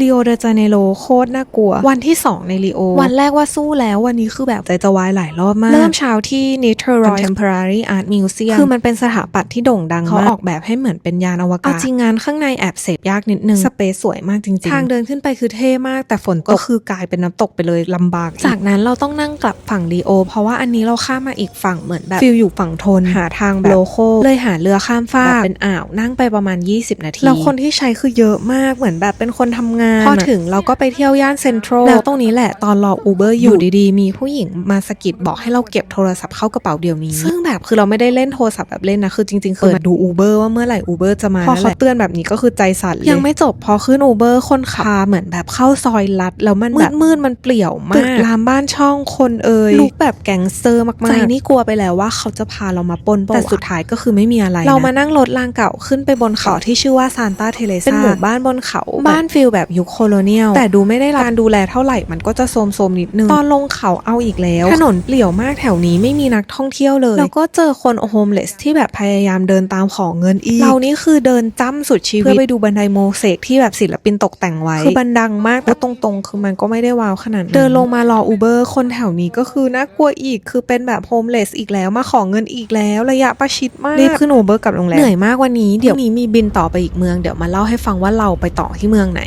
ลีโอเดจาเนโรโคตรน่ากลัว วันที่ 2 ในลีโอ วันแรกว่าสู้แล้ววันนี้คือแบบใจจะวายหลายรอบมาก เริ่มเช้าที่ n i t e r o y Contemporary Art Museum คือมันเป็นสถาปัตย์ที่โด่งดังมากเขาออกแบบให้เหมือนเป็นยานอวกาศเอาจริงงานข้างในแอบเสพยากนิดนึง สเปซสวยมากจริงๆ ทางเดินขึ้นไปคือเท่มาก แต่ฝนตกก็คือกลายเป็นน้ำตกไปเลยลำบาก จากนั้นเราต้องนั่งกลับฝั่งลีโอ เพราะว่าอันนี้เราข้ามมาอีกฝั่งเหมือนแบบฟิลอยู่ฝั่งทนหาทางแบบโลโคเลยหาเรือข้ามฟากแบบเป็นอ่าวนั่งไปประมาณ 20 นาทีแล้วคนที่ใช้คือเยอะมากเหมือนแบบเป็นคนทำงานพอถึงเราก็ไปเที่ยวย่านเซ็นทรัลแล้วตรงนี้แหละตอนรออูเบอร์อยู่ดีๆ มีผู้หญิงมาสะกิดบอกให้เราเก็บโทรศัพท์เข้ากระเป๋าเดี๋ยวนี้ ซึ่งแบบคือเราไม่ได้เล่นโทรศัพท์แบบเล่นนะ คือจริงๆคือมาดูอูเบอร์ว่าเมื่อไหร่อูเบอร์จะมาพอเขาเตือนแบบนี้ก็คือใจสั่นเลยยังไม่จบพอขึ้นอูเบอร์คนขับพาเหมือนแบบเข้าซอยลัด แล้วมันแบบมืดๆมันเปลี่ยวมากตึกรามบ้านช่องคนเอ่ยลุกแบบแก๊งสเตอร์มากๆใจนี่กลัวไปแล้วว่าเขาจะพาเรามาปล้นแต่สุดท้ายก็คือไม่มีอะไร เรามานั่งรถรางเก่าขึ้นไปบนเขาที่ชื่อว่าซานตาเทเลซาเป็นหมู่บ้านบนเขาบ้านฟิลแบบยุคโคโลเนียล แต่ดูไม่ได้รับการดูแลเท่าไหร่มันก็จะโทรมๆนิดนึง ตอนลงเขาเอาอีกแล้ว ถนนเปลี่ยวมากแถวนี้ไม่มีนักท่องเที่ยวเลย แล้วก็เจอคนโฮมเลสที่แบบพยายามเดินตามขอเงินอีก เรานี่คือเดินจ้ำสุดชีวิต เพื่อไปดูบันไดโมเสกที่แบบศิลปินตกแต่งไว้ คือบันดังมากแล้วตรงๆ คือมันก็ไม่ได้ว้าวขนาดนั้นเดินลงมารออูเบอร์คนแถวนี้ก็คือน่ากลัวอีกคือเป็นแบบโฮมเลสอีกแล้วมาขอเงินอีกแล้วระยะประชิดมากรีบขึ้นอูเบอร์กลับโรงแรมเหนื่อยมากวันนี้เดี๋ยวนี้มีบินต่อไปอีกเมืองเดี๋ยวมาเล่าให้ฟังว่าเราไปต่อที่เมืองไหน